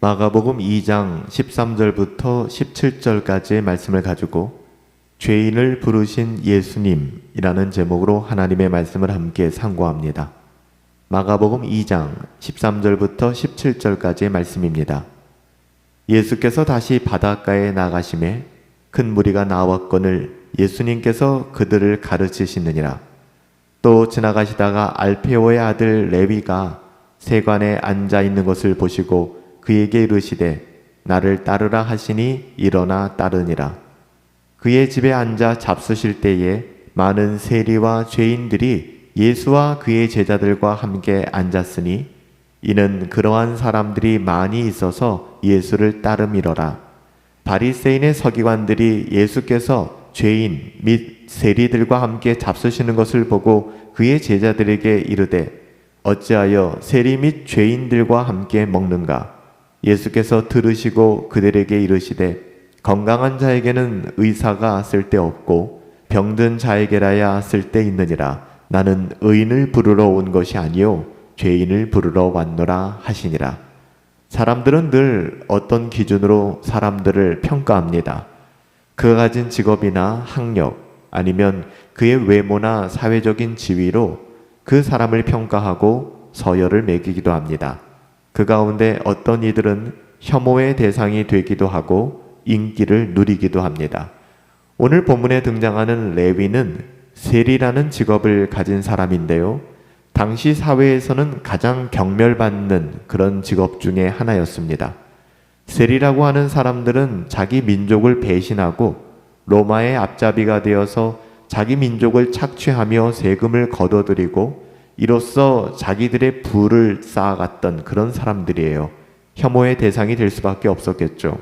마가복음 2장 13절부터 17절까지의 말씀을 가지고 죄인을 부르신 예수님이라는 제목으로 하나님의 말씀을 함께 상고합니다. 마가복음 2장 13절부터 17절까지의 말씀입니다. 예수께서 다시 바닷가에 나가심에 큰 무리가 나왔거늘 예수님께서 그들을 가르치시느니라. 또 지나가시다가 알페오의 아들 레위가 세관에 앉아 있는 것을 보시고 그에게 이르시되 나를 따르라 하시니 일어나 따르니라. 그의 집에 앉아 잡수실 때에 많은 세리와 죄인들이 예수와 그의 제자들과 함께 앉았으니 이는 그러한 사람들이 많이 있어서 예수를 따름이러라. 바리새인의 서기관들이 예수께서 죄인 및 세리들과 함께 잡수시는 것을 보고 그의 제자들에게 이르되 어찌하여 세리 및 죄인들과 함께 먹는가? 예수께서 들으시고 그들에게 이르시되 건강한 자에게는 의사가 쓸데없고 병든 자에게라야 쓸데있느니라 나는 의인을 부르러 온 것이 아니요 죄인을 부르러 왔노라 하시니라 사람들은 늘 어떤 기준으로 사람들을 평가합니다. 그가 가진 직업이나 학력 아니면 그의 외모나 사회적인 지위로 그 사람을 평가하고 서열을 매기기도 합니다. 그 가운데 어떤 이들은 혐오의 대상이 되기도 하고 인기를 누리기도 합니다. 오늘 본문에 등장하는 레위는 세리라는 직업을 가진 사람인데요. 당시 사회에서는 가장 경멸받는 그런 직업 중에 하나였습니다. 세리라고 하는 사람들은 자기 민족을 배신하고 로마의 앞잡이가 되어서 자기 민족을 착취하며 세금을 거둬들이고 이로써 자기들의 부를 쌓아갔던 그런 사람들이에요. 혐오의 대상이 될 수밖에 없었겠죠.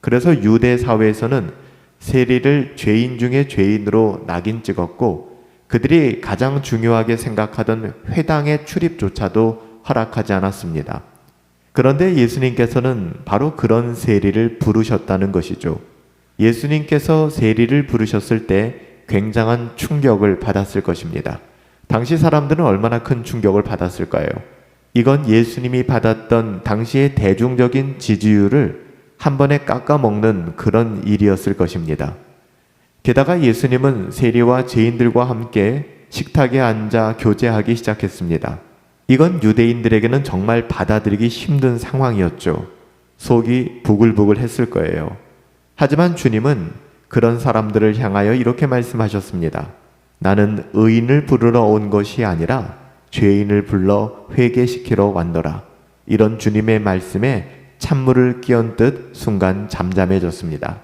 그래서 유대 사회에서는 세리를 죄인 중에 죄인으로 낙인 찍었고 그들이 가장 중요하게 생각하던 회당의 출입조차도 허락하지 않았습니다. 그런데 예수님께서는 바로 그런 세리를 부르셨다는 것이죠. 예수님께서 세리를 부르셨을 때 굉장한 충격을 받았을 것입니다. 당시 사람들은 얼마나 큰 충격을 받았을까요? 이건 예수님이 받았던 당시의 대중적인 지지율을 한 번에 깎아먹는 그런 일이었을 것입니다. 게다가 예수님은 세리와 죄인들과 함께 식탁에 앉아 교제하기 시작했습니다. 이건 유대인들에게는 정말 받아들이기 힘든 상황이었죠. 속이 부글부글 했을 거예요. 하지만 주님은 그런 사람들을 향하여 이렇게 말씀하셨습니다. 나는 의인을 부르러 온 것이 아니라 죄인을 불러 회개시키러 왔노라. 이런 주님의 말씀에 찬물을 끼얹 듯 순간 잠잠해졌습니다.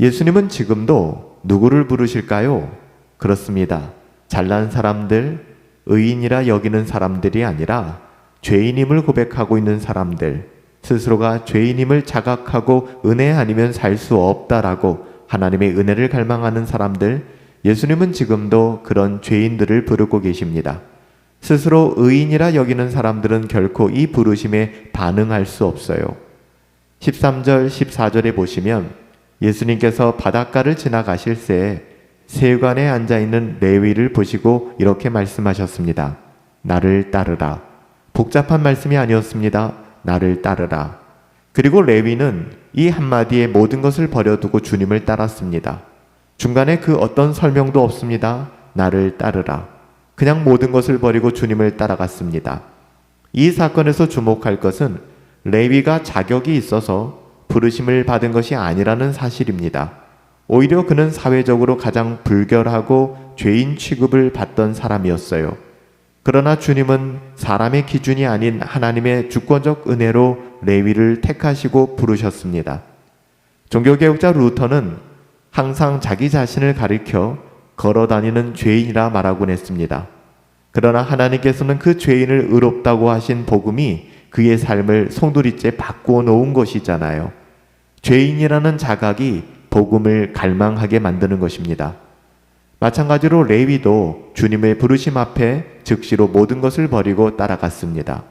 예수님은 지금도 누구를 부르실까요? 그렇습니다. 잘난 사람들, 의인이라 여기는 사람들이 아니라 죄인임을 고백하고 있는 사람들, 스스로가 죄인임을 자각하고 은혜 아니면 살 수 없다라고 하나님의 은혜를 갈망하는 사람들, 예수님은 지금도 그런 죄인들을 부르고 계십니다. 스스로 의인이라 여기는 사람들은 결코 이 부르심에 반응할 수 없어요. 13절, 14절에 보시면 예수님께서 바닷가를 지나가실 새 세관에 앉아 있는 레위를 보시고 이렇게 말씀하셨습니다. 나를 따르라. 복잡한 말씀이 아니었습니다. 나를 따르라. 그리고 레위는 이 한마디에 모든 것을 버려두고 주님을 따랐습니다. 중간에 그 어떤 설명도 없습니다. 나를 따르라. 그냥 모든 것을 버리고 주님을 따라갔습니다. 이 사건에서 주목할 것은 레위가 자격이 있어서 부르심을 받은 것이 아니라는 사실입니다. 오히려 그는 사회적으로 가장 불결하고 죄인 취급을 받던 사람이었어요. 그러나 주님은 사람의 기준이 아닌 하나님의 주권적 은혜로 레위를 택하시고 부르셨습니다. 종교개혁자 루터는 항상 자기 자신을 가리켜 걸어 다니는 죄인이라 말하곤 했습니다. 그러나 하나님께서는 그 죄인을 의롭다고 하신 복음이 그의 삶을 송두리째 바꾸어 놓은 것이잖아요. 죄인이라는 자각이 복음을 갈망하게 만드는 것입니다. 마찬가지로 레위도 주님의 부르심 앞에 즉시로 모든 것을 버리고 따라갔습니다.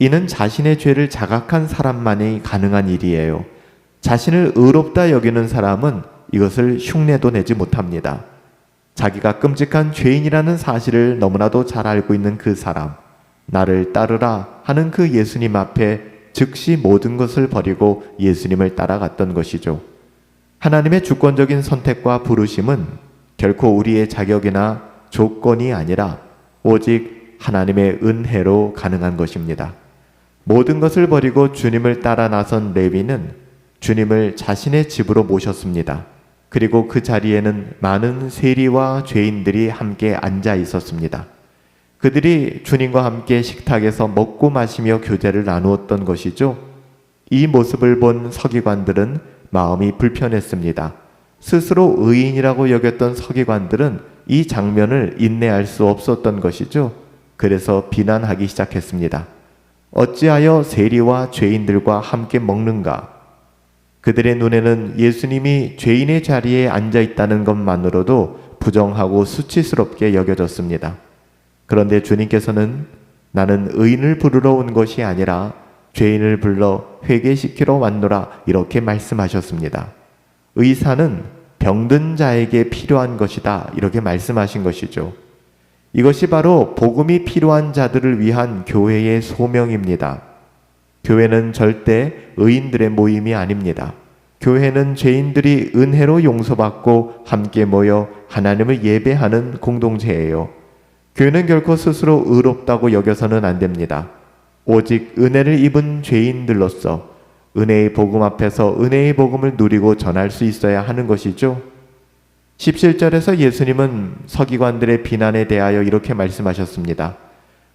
이는 자신의 죄를 자각한 사람만이 가능한 일이에요. 자신을 의롭다 여기는 사람은 이것을 흉내도 내지 못합니다. 자기가 끔찍한 죄인이라는 사실을 너무나도 잘 알고 있는 그 사람, 나를 따르라 하는 그 예수님 앞에 즉시 모든 것을 버리고 예수님을 따라갔던 것이죠. 하나님의 주권적인 선택과 부르심은 결코 우리의 자격이나 조건이 아니라 오직 하나님의 은혜로 가능한 것입니다. 모든 것을 버리고 주님을 따라 나선 레위는 주님을 자신의 집으로 모셨습니다. 그리고 그 자리에는 많은 세리와 죄인들이 함께 앉아 있었습니다. 그들이 주님과 함께 식탁에서 먹고 마시며 교제를 나누었던 것이죠. 이 모습을 본 서기관들은 마음이 불편했습니다. 스스로 의인이라고 여겼던 서기관들은 이 장면을 인내할 수 없었던 것이죠. 그래서 비난하기 시작했습니다. 어찌하여 세리와 죄인들과 함께 먹는가? 그들의 눈에는 예수님이 죄인의 자리에 앉아 있다는 것만으로도 부정하고 수치스럽게 여겨졌습니다. 그런데 주님께서는 나는 의인을 부르러 온 것이 아니라 죄인을 불러 회개시키러 왔노라 이렇게 말씀하셨습니다. 의사는 병든 자에게 필요한 것이다 이렇게 말씀하신 것이죠. 이것이 바로 복음이 필요한 자들을 위한 교회의 소명입니다. 교회는 절대 의인들의 모임이 아닙니다. 교회는 죄인들이 은혜로 용서받고 함께 모여 하나님을 예배하는 공동체예요. 교회는 결코 스스로 의롭다고 여겨서는 안 됩니다. 오직 은혜를 입은 죄인들로서 은혜의 복음 앞에서 은혜의 복음을 누리고 전할 수 있어야 하는 것이죠. 17절에서 예수님은 서기관들의 비난에 대하여 이렇게 말씀하셨습니다.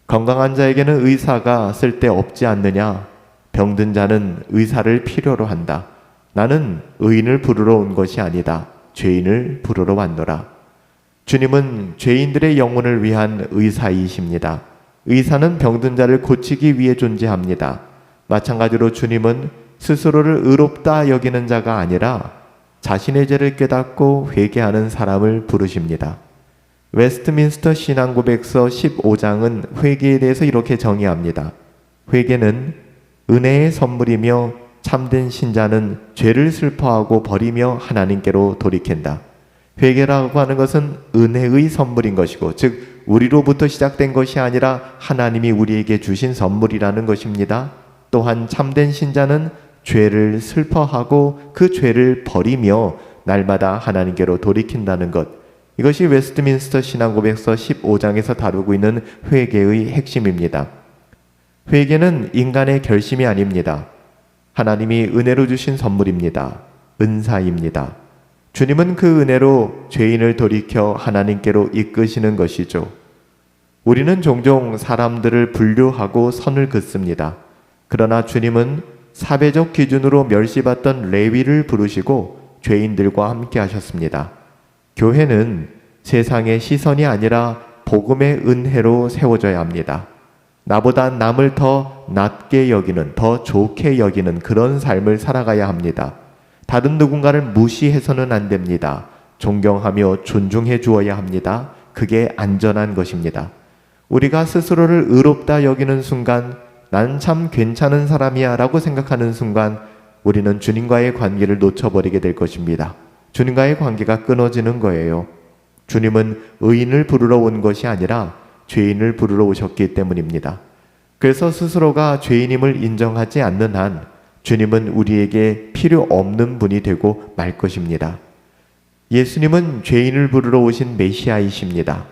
건강한 자에게는 의사가 쓸데 없지 않느냐? 병든 자는 의사를 필요로 한다. 나는 의인을 부르러 온 것이 아니다. 죄인을 부르러 왔노라. 주님은 죄인들의 영혼을 위한 의사이십니다. 의사는 병든 자를 고치기 위해 존재합니다. 마찬가지로 주님은 스스로를 의롭다 여기는 자가 아니라 자신의 죄를 깨닫고 회개하는 사람을 부르십니다. 웨스트민스터 신앙고백서 15장은 회개에 대해서 이렇게 정의합니다. 회개는 은혜의 선물이며 참된 신자는 죄를 슬퍼하고 버리며 하나님께로 돌이킨다. 회개라고 하는 것은 은혜의 선물인 것이고, 즉, 우리로부터 시작된 것이 아니라 하나님이 우리에게 주신 선물이라는 것입니다. 또한 참된 신자는 죄를 슬퍼하고 그 죄를 버리며 날마다 하나님께로 돌이킨다는 것. 이것이 웨스트민스터 신앙고백서 15장에서 다루고 있는 회개의 핵심입니다. 회개는 인간의 결심이 아닙니다. 하나님이 은혜로 주신 선물입니다. 은사입니다. 주님은 그 은혜로 죄인을 돌이켜 하나님께로 이끄시는 것이죠. 우리는 종종 사람들을 분류하고 선을 긋습니다. 그러나 주님은 사회적 기준으로 멸시받던 레위를 부르시고 죄인들과 함께 하셨습니다. 교회는 세상의 시선이 아니라 복음의 은혜로 세워져야 합니다. 나보다 남을 더 낮게 여기는, 더 좋게 여기는 그런 삶을 살아가야 합니다. 다른 누군가를 무시해서는 안 됩니다. 존경하며 존중해 주어야 합니다. 그게 안전한 것입니다. 우리가 스스로를 의롭다 여기는 순간, 난 참 괜찮은 사람이야 라고 생각하는 순간, 우리는 주님과의 관계를 놓쳐버리게 될 것입니다. 주님과의 관계가 끊어지는 거예요. 주님은 의인을 부르러 온 것이 아니라 죄인을 부르러 오셨기 때문입니다. 그래서 스스로가 죄인임을 인정하지 않는 한 주님은 우리에게 필요 없는 분이 되고 말 것입니다. 예수님은 죄인을 부르러 오신 메시아이십니다.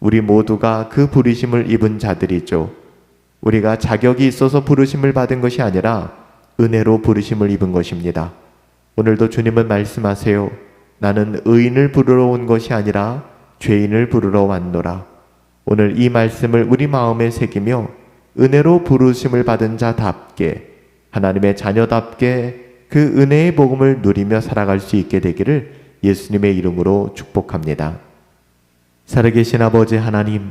우리 모두가 그 부르심을 입은 자들이죠. 우리가 자격이 있어서 부르심을 받은 것이 아니라 은혜로 부르심을 입은 것입니다. 오늘도 주님은 말씀하세요. 나는 의인을 부르러 온 것이 아니라 죄인을 부르러 왔노라. 오늘 이 말씀을 우리 마음에 새기며 은혜로 부르심을 받은 자답게 하나님의 자녀답게 그 은혜의 복음을 누리며 살아갈 수 있게 되기를 예수님의 이름으로 축복합니다. 살아계신 아버지 하나님,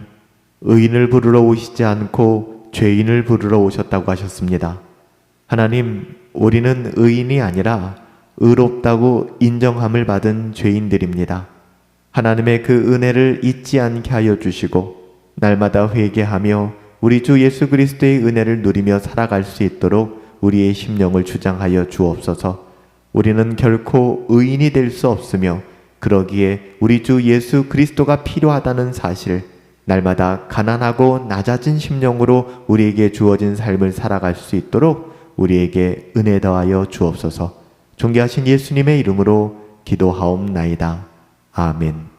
의인을 부르러 오시지 않고 죄인을 부르러 오셨다고 하셨습니다. 하나님, 우리는 의인이 아니라 의롭다고 인정함을 받은 죄인들입니다. 하나님의 그 은혜를 잊지 않게 하여 주시고, 날마다 회개하며 우리 주 예수 그리스도의 은혜를 누리며 살아갈 수 있도록 우리의 심령을 주장하여 주옵소서. 우리는 결코 의인이 될 수 없으며 그러기에 우리 주 예수 그리스도가 필요하다는 사실 날마다 가난하고 낮아진 심령으로 우리에게 주어진 삶을 살아갈 수 있도록 우리에게 은혜 더하여 주옵소서. 존귀하신 예수님의 이름으로 기도하옵나이다. 아멘.